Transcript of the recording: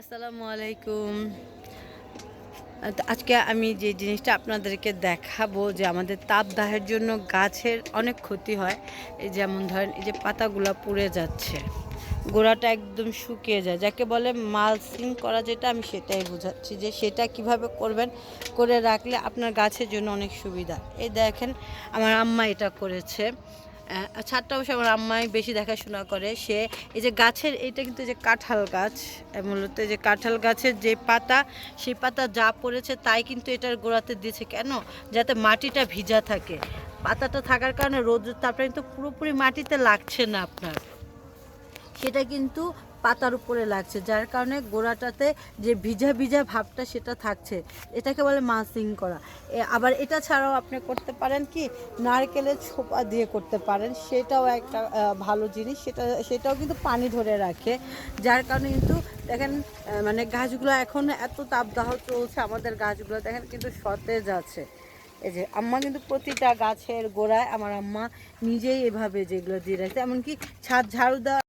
আসসালামু আলাইকুম। আজকে আমি যে জিনিসটা আপনাদেরকে দেখাবো যে আমাদের তাপদাহের জন্য গাছের অনেক ক্ষতি হয়, এই যেমন ধরেন এই যে পাতাগুলো পুড়ে যাচ্ছে, গোড়াটা একদম শুকিয়ে যায়, যাকে বলে মালসিং করা যেটা, আমি সেটাই বোঝাচ্ছি যে সেটা কীভাবে করবেন, করে রাখলে আপনার গাছের জন্য অনেক সুবিধা। এই দেখেন, আমার আম্মা এটা করেছে। ছাদটা অবশ্য আমার আম্মাই বেশি দেখাশোনা করে। সে এই যে গাছের এটা কিন্তু যে কাঁঠাল গাছ মূলত যে কাঁঠাল গাছের যে পাতা, সেই পাতা যা পড়েছে তাই কিন্তু এটার গোড়াতে দিয়েছে। কেন? যাতে মাটিটা ভিজা থাকে। পাতাটা থাকার কারণে রোদ, তারপরে কিন্তু পুরোপুরি মাটিতে লাগছে না আপনার। সেটা কিন্তু পাতার উপরে লাগছে, যার কারণে গোড়াটাতে যে ভিজা ভিজা ভাবটা সেটা থাকছে। এটাকে বলে মাসিং করা। আবার এটা ছাড়াও আপনি করতে পারেন কি নারকেলের ছোপা দিয়ে করতে পারেন। সেটাও একটা ভালো জিনিস। সেটা, সেটাও কিন্তু পানি ধরে রাখে। যার কারণে কিন্তু দেখেন মানে গাছগুলো এখন এত তাপদাহ চলছে, আমাদের গাছগুলো দেখেন কিন্তু সতেজ আছে। এই যে, আম্মা কিন্তু প্রতিটা গাছের গোড়ায়, আমার আম্মা নিজেই এভাবে যেগুলো দিয়ে রাখছে এমনকি ছাদ ঝাড়ু দেওয়া